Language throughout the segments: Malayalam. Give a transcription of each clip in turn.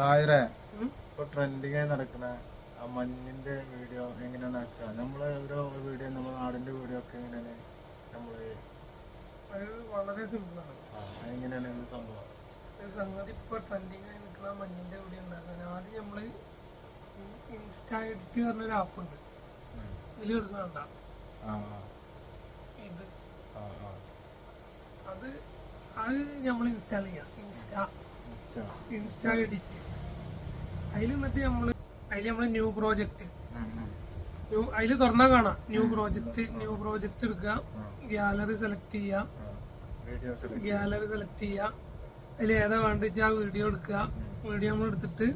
തായരെ ഉം. ഇപ്പൊ ട്രെൻഡിങ് ആയി നടക്കണ ആ മഞ്ഞിന്റെ വീഡിയോ എങ്ങനെയാണ് നടക്കുക നമ്മൾ ഓരോ വീഡിയോ നമ്മുടെ നാടിന്റെ വീഡിയോ ഒക്കെ എങ്ങനെയാണ്? നമ്മൾ വളരെ സിമ്പിളാണ് എങ്ങനെയാണ് എന്ത് സംഭവം? ഒരു സംഗതി ഇപ്പൊ ട്രെൻഡിങ് ആയി നിൽക്കുന്ന മഞ്ഞിന്റെ വീഡിയോ ഉണ്ടാക്കാൻ. ആദ്യം നമ്മൾ ഇൻസ്റ്റാ എഡിറ്റ് പറഞ്ഞൊരു ആപ്പ് ഉണ്ട്. ഇതിൽ ആ ഇത്. അത് അത് നമ്മൾ ഇൻസ്റ്റാൾ ചെയ്യാം. ഇൻസ്റ്റ. ഇൻസ്റ്റാ. Insta edit. അതിൽ എന്നിട്ട് നമ്മൾ അതിൽ നമ്മൾ ന്യൂ പ്രോജക്റ്റ്. ന്യൂ അതിൽ തുറന്നാ കാണാം. ന്യൂ പ്രോജക്റ്റ് ന്യൂ പ്രോജക്റ്റ് എടുക്കുക. ഗാലറി സെലക്ട് ചെയ്യുക. ഗാലറി സെലക്ട് ചെയ്യുക. അതിൽ ഏതാ വേണ്ട വെച്ചാൽ ആ വീഡിയോ എടുക്കുക. വീഡിയോ നമ്മൾ എടുത്തിട്ട്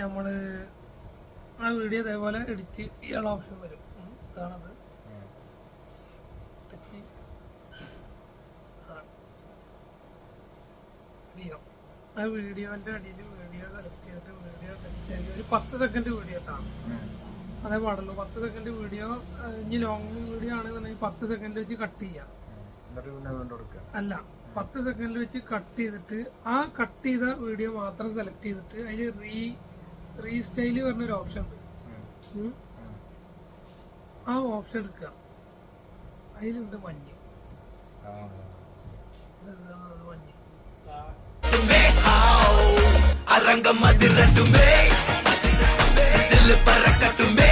നമ്മൾ ആ വീഡിയോ ഇതേപോലെ എഡിറ്റ് ചെയ്യാനുള്ള ഓപ്ഷൻ വരും. ഉം, ഇതാണത് ടച്ച് ചെയ്യ്. ആ. വീഡിയോ. ആ വീഡിയോന്റെ അടിയിൽ വീഡിയോ സെലക്ട് ചെയ്തിട്ട് വീഡിയോ ടച്ച് ചെയ്ത് ഒരു പത്ത് സെക്കൻഡ് വീഡിയോ ഇട്ടാണ് അതേ പാടുള്ളൂ. പത്ത് സെക്കൻഡ് വീഡിയോ ഇനി ലോങ് വീഡിയോ ആണെന്നുണ്ടെങ്കിൽ പത്ത് സെക്കൻഡ് വെച്ച് കട്ട് ചെയ്യാം. അല്ല പത്ത് സെക്കൻഡിൽ വെച്ച് കട്ട് ചെയ്തിട്ട് ആ കട്ട് ചെയ്ത വീഡിയോ മാത്രം സെലക്ട് ചെയ്തിട്ട് അതിൽ റീ റീസ്റ്റൈൽ പറഞ്ഞൊരു ഓപ്ഷൻ ഉണ്ട്. ആ ഓപ്ഷൻ എടുക്കുക. അതിലുണ്ട് മഞ്ഞ്. రంగం అదిరట్టుమే సిల్ పరకట్టుమే.